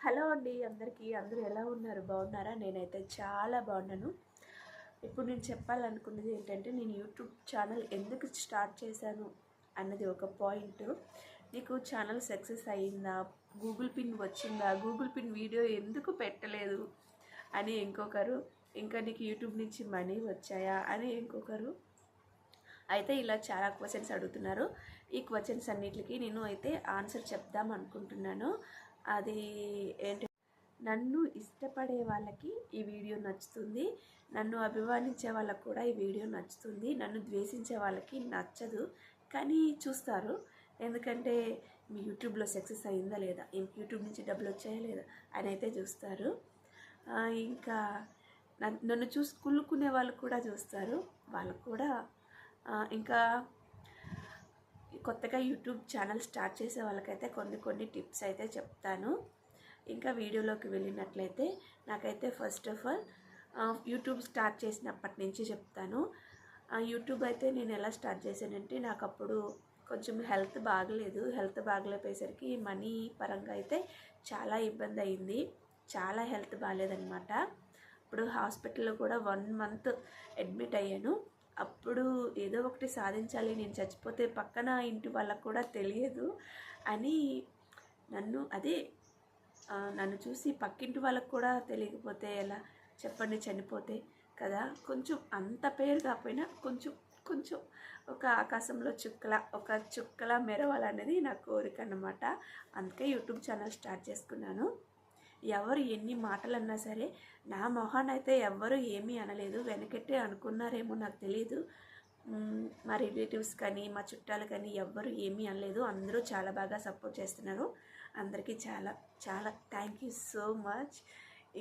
Hello అండి అందరికీ. అందరూ ఎలా ఉన్నారు? బాగున్నారా? నేనైతే చాలా బాగున్నాను. ఇప్పుడు నేను చెప్పాలనుకున్నది ఏంటంటే నేను యూట్యూబ్ ఛానల్ ఎందుకు స్టార్ట్ చేశాను అన్నది ఒక పాయింట్. నీకు ఛానల్ సక్సెస్ అయ్యిందా? గూగుల్ పిన్ వచ్చిందా? గూగుల్ పిన్ వీడియో ఎందుకు పెట్టలేదు? అని ఇంకొకరు ఇంకా నీకు యూట్యూబ్ నుంచి మనీ వచ్చాయా? అని ఇంకొకరు అయితే ఇలా చాలా క్వశ్చన్స్ అడుగుతున్నారు. ఈ క్వశ్చన్స్ అన్నిటికీ నేను అయితే ఆన్సర్ చెప్దాం అనుకుంటున్నాను. అది ఏంటి? నన్ను ఇష్టపడే వాళ్ళకి ఈ వీడియో నచ్చుతుంది. నన్ను అభిమానించే వాళ్ళకి కూడా ఈ వీడియో నచ్చుతుంది. నన్ను ద్వేషించే వాళ్ళకి నచ్చదు. కానీ చూస్తారు. ఎందుకంటే మీ యూట్యూబ్లో సక్సెస్ అయిందా లేదా? ఇంక యూట్యూబ్ నుంచి డబ్బులు వచ్చాయా లేదా? అని అయితే చూస్తారు. ఇంకా నన్ను చూసి కుళ్ళుకునే వాళ్ళు కూడా చూస్తారు. వాళ్ళకు కూడా ఇంకా కొత్తగా యూట్యూబ్ ఛానల్ స్టార్ట్ చేసే వాళ్ళకైతే కొన్ని కొన్ని టిప్స్ అయితే చెప్తాను. ఇంకా వీడియోలోకి వెళ్ళినట్లయితే నాకైతే first of all YouTube start చేసినప్పటి నుంచి చెప్తాను. ఆ, యూట్యూబ్ అయితే నేను ఎలా స్టార్ట్ చేశానంటే నాకు అప్పుడు కొంచెం హెల్త్ బాగలేదు. హెల్త్ బాగలేపోయేసరికి మనీ పరంగా అయితే చాలా ఇబ్బంది అయింది. చాలా హెల్త్ బాగాలేదనమాట ఇప్పుడు హాస్పిటల్లో కూడా వన్ మంత్ అడ్మిట్ అయ్యాను. అప్పుడు ఏదో ఒకటి సాధించాలి నేను చచ్చిపోతే పక్కన ఇంటి వాళ్ళకు కూడా తెలియదు అని నన్ను అదే నన్ను చూసి పక్కింటి వాళ్ళకు కూడా తెలియకపోతే ఎలా? చెప్పండి చనిపోతే కదా? కొంచెం అంత పేరు కాకపోయినా కొంచెం కొంచెం ఒక ఆకాశంలో చుక్కల ఒక చుక్కల మెరవాలనేది నా కోరిక అన్నమాట. అందుకే యూట్యూబ్ ఛానల్ స్టార్ట్ చేసుకున్నాను. ఎవరు ఎన్ని మాటలు అన్నా సరే నా మొహాన్ని అయితే ఎవ్వరు ఏమీ అనలేదు. వెనకెట్టే అనుకున్నారేమో నాకు తెలియదు మా రిలేటివ్స్ కానీ మా చుట్టాలు కానీ ఎవ్వరు ఏమీ అనలేదు. అందరూ చాలా బాగా సపోర్ట్ చేస్తున్నారు. అందరికీ చాలా చాలా థ్యాంక్ యూ సో మచ్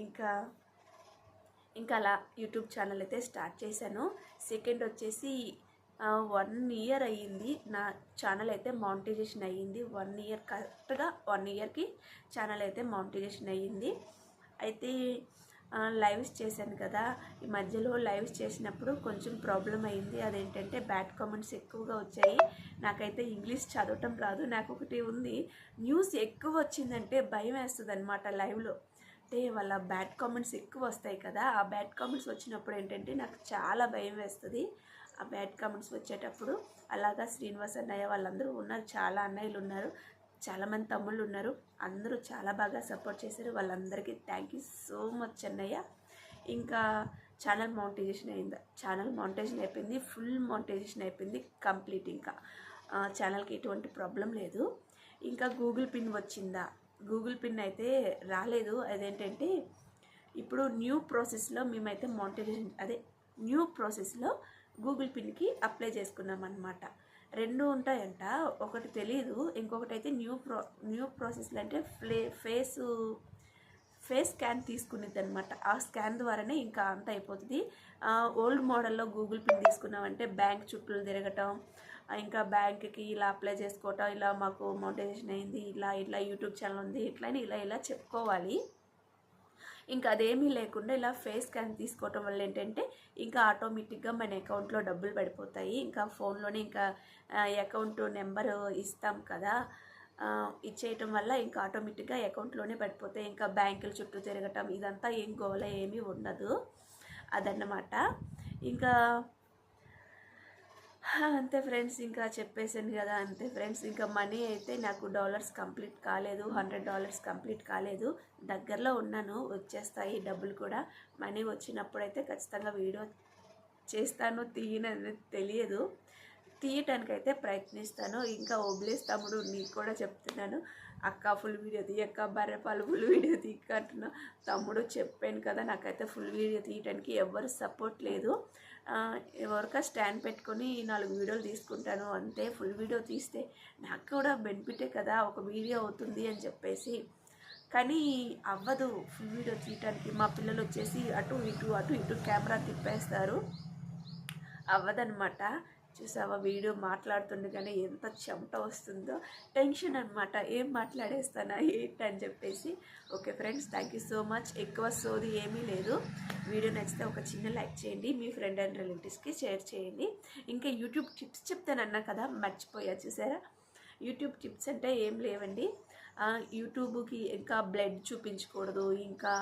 ఇంకా ఇంకా అలా యూట్యూబ్ ఛానల్ అయితే స్టార్ట్ చేశాను. సెకండ్ వచ్చేసి వన్ ఇయర్ అయ్యింది. నా ఛానల్ అయితే మానిటైజేషన్ అయ్యింది. వన్ ఇయర్ కరెక్ట్గా వన్ ఇయర్కి ఛానల్ అయితే మానిటైజేషన్ అయ్యింది. అయితే లైవ్స్ చేశాను కదా. ఈ మధ్యలో లైవ్స్ చేసినప్పుడు కొంచెం ప్రాబ్లం అయింది అదేంటంటే బ్యాడ్ కామెంట్స్ ఎక్కువగా వచ్చాయి. నాకైతే ఇంగ్లీష్ చదవటం రాదు. నాకు ఒకటి ఉంది. న్యూస్ ఎక్కువ వచ్చిందంటే భయం వేస్తుంది అనమాట లైవ్లో అంటే వాళ్ళ బ్యాడ్ కామెంట్స్ ఎక్కువ వస్తాయి కదా. ఆ బ్యాడ్ కామెంట్స్ వచ్చినప్పుడు ఏంటంటే నాకు చాలా భయం వేస్తుంది. ఆ బ్యాడ్ కామెంట్స్ వచ్చేటప్పుడు అలాగా శ్రీనివాస్ అన్నయ్య వాళ్ళందరూ ఉన్నారు చాలా అన్నయ్యలు ఉన్నారు చాలామంది తమ్ముళ్ళు ఉన్నారు అందరూ చాలా బాగా సపోర్ట్ చేశారు వాళ్ళందరికీ థ్యాంక్ యూ సో మచ్ అన్నయ్య. ఇంకా ఛానల్ మౌంటైజేషన్ అయింది ఛానల్ మౌంటైజేషన్ అయిపోయింది ఫుల్ మౌంటైజేషన్ అయిపోయింది కంప్లీట్ ఇంకా. ఛానల్కి ఎటువంటి ప్రాబ్లం లేదు. ఇంకా గూగుల్ పిన్ వచ్చిందా? గూగుల్ పిన్ అయితే రాలేదు అదేంటంటే ఇప్పుడు న్యూ ప్రాసెస్లో మేమైతే మౌంటైజేషన్ అదే న్యూ ప్రాసెస్లో గూగుల్ పిన్కి అప్లై చేసుకున్నాం అనమాట రెండు ఉంటాయంట. ఒకటి తెలియదు ఇంకొకటి అయితే న్యూ ప్రో న్యూ ప్రాసెస్లు అంటే ఫ్లే ఫేస్ ఫేస్ స్కాన్ తీసుకునేది అనమాట ఆ స్కాన్ ద్వారానే ఇంకా అంత అయిపోతుంది. ఓల్డ్ మోడల్లో గూగుల్ పిన్ తీసుకున్నామంటే బ్యాంక్ చుట్టూ తిరగటం ఇంకా బ్యాంక్కి ఇలా అప్లై చేసుకోవటం ఇలా మాకు మోటివేషన్ అయింది ఇలా ఇట్లా యూట్యూబ్ ఛానల్ ఉంది ఇట్లా అని ఇలా ఇలా చెప్పుకోవాలి. ఇంకా అదేమీ లేకుండా ఇలా ఫేస్ స్కాన్ తీసుకోవటం వల్ల ఏంటంటే ఇంకా ఆటోమేటిక్గా మన అకౌంట్లో డబ్బులు పడిపోతాయి. ఇంకా ఫోన్లోనే ఇంకా అకౌంట్ నెంబర్ ఇస్తాం కదా. ఇచ్చేయటం వల్ల ఇంకా ఆటోమేటిక్గా అకౌంట్లోనే పడిపోతాయి. ఇంకా బ్యాంకుల చుట్టూ తిరగటం ఇదంతా ఏం గోల ఏమీ ఉండదు. అదన్నమాట. ఇంకా అంతే ఫ్రెండ్స్ ఇంకా చెప్పేసాను కదా అంతే ఫ్రెండ్స్ ఇంకా మనీ అయితే నాకు డాలర్స్ కంప్లీట్ కాలేదు హండ్రెడ్ డాలర్స్ కంప్లీట్ కాలేదు దగ్గరలో ఉన్నాను వచ్చేస్తాయి డబ్బులు కూడా మనీ వచ్చినప్పుడు అయితే ఖచ్చితంగా వీడియో చేస్తాను తీయనని తెలియదు తీయటానికైతే ప్రయత్నిస్తాను ఇంకా ఓబ్లేస్ తమ్ముడు నీకు కూడా చెప్తున్నాను అక్క ఫుల్ వీడియో తీయక్క బర్రెపాలు ఫుల్ వీడియో తీయక్క అంటున్నా తమ్ముడు చెప్పాను కదా నాకైతే ఫుల్ వీడియో తీయటానికి ఎవరు సపోర్ట్ లేదు ఎవరికా స్టాండ్ పెట్టుకొని నాలుగు వీడియోలు తీసుకుంటాను అంతే ఫుల్ వీడియో తీస్తే నాకు కూడా బెనిఫిటే కదా ఒక వీడియో అవుతుంది అని చెప్పేసి. కానీ అవ్వదు ఫుల్ వీడియో తీయటానికి. మా పిల్లలు వచ్చేసి అటు ఇటు అటు ఇటు కెమెరా తిప్పేస్తారు. అవ్వదనమాట చూసావా వీడియో మాట్లాడుతుండగానే ఎంత చెమట వస్తుందో టెన్షన్ అనమాట ఏం మాట్లాడేస్తానా ఏంటి అని చెప్పేసి. Okay friends thank you so much. ఎక్కువ సోది ఏమీ లేదు. వీడియో నచ్చితే ఒక చిన్న లైక్ చేయండి మీ ఫ్రెండ్ అండ్ రిలేటివ్స్కి షేర్ చేయండి. ఇంకా యూట్యూబ్ టిప్స్ చెప్తానన్నా కదా మర్చిపోయా చూసారా? యూట్యూబ్ టిప్స్ అంటే ఏం లేవండి. యూట్యూబ్కి ఇంకా బ్లడ్ చూపించకూడదు ఇంకా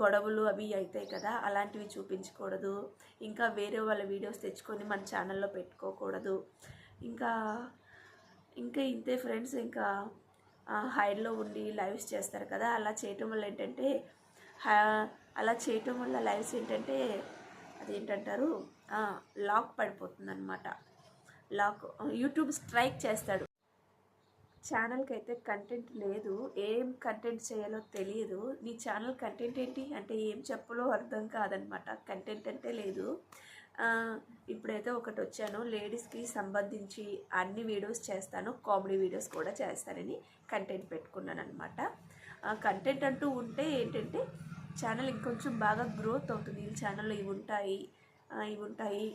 గొడవలు అవి అవుతాయి కదా అలాంటివి చూపించకూడదు. ఇంకా వేరే వాళ్ళ వీడియోస్ తెచ్చుకొని మన ఛానల్లో పెట్టుకోకూడదు. ఇంకా ఇంకా ఇంతే ఫ్రెండ్స్ ఇంకా హైడ్లో ఉండి లైవ్స్ చేస్తారు కదా అలా చేయటం వల్ల ఏంటంటే హా- అలా చేయటం వల్ల లైవ్స్ ఏంటంటే అదేంటంటారు? లాక్ పడిపోతుంది అనమాట లాక్ యూట్యూబ్ స్ట్రైక్ చేస్తాడు. ఛానల్కి అయితే కంటెంట్ లేదు. ఏం కంటెంట్ చేయాలో తెలియదు నీ ఛానల్ కంటెంట్ ఏంటి? అంటే ఏం చెప్పలో అర్థం కాదనమాట కంటెంట్ అంటే లేదు. ఇప్పుడైతే ఒకటి వచ్చాను. లేడీస్కి సంబంధించి అన్ని వీడియోస్ చేస్తాను. కామెడీ వీడియోస్ కూడా చేస్తానని కంటెంట్ పెట్టుకున్నాను అనమాట కంటెంట్ అంటూ ఉంటే ఏంటంటే ఛానల్ ఇంకొంచెం బాగా గ్రోత్ అవుతుంది. ఈ ఛానల్లో ఇవి ఉంటాయి. ఇవి ఉంటాయి.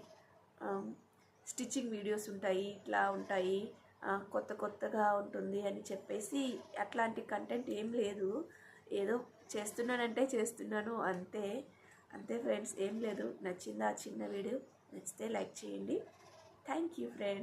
స్టిచ్చింగ్ వీడియోస్ ఉంటాయి. ఇట్లా ఉంటాయి. కొత్త కొత్తగా ఉంటుంది అని చెప్పేసి అట్లాంటి కంటెంట్ ఏం లేదు. ఏదో చేస్తున్నానంటే చేస్తున్నాను. అంతే. అంతే ఫ్రెండ్స్ ఏం లేదు. నచ్చిందా? ఆ చిన్న వీడియో నచ్చితే లైక్ చేయండి. Thank you friends